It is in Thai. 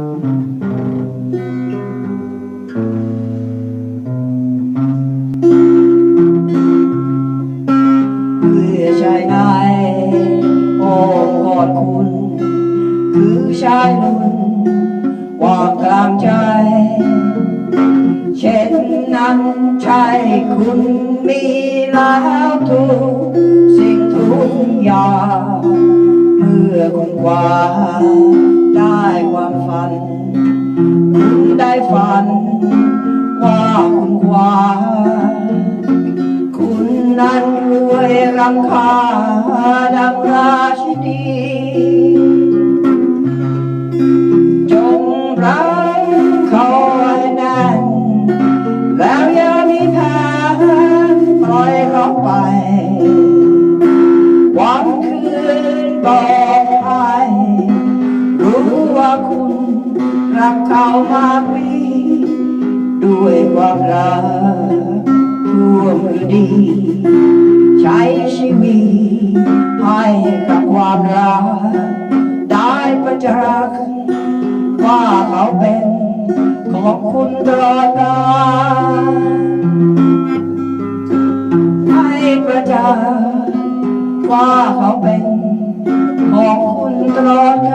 เพื่อชายนายอ้กอดคุณคือชายนุ่นวางกลางใจ เช่นนั้นใช่คุณมีแล้วทุกสิ่งทุกอย่างเมื่อคุณกว่าได้ความฝัน ฝัน ว่าคุณวาคุณนั้นรวยรำคาดังราชินีจงรักเขาไว้แน่นแล้วอย่ามีแพ้ปล่อยเขาไปหวันคืนบอกให้รู้ว่าคุณ รักเขามากมีด้วยความรักทั่วมือดี ใช้ชีวิตให้กับความรัก ได้ประจักษ์ว่าเขาเป็นของคุณตลอดกาให้ประจักษ์ว่าเขาเป็นของคุณตลอด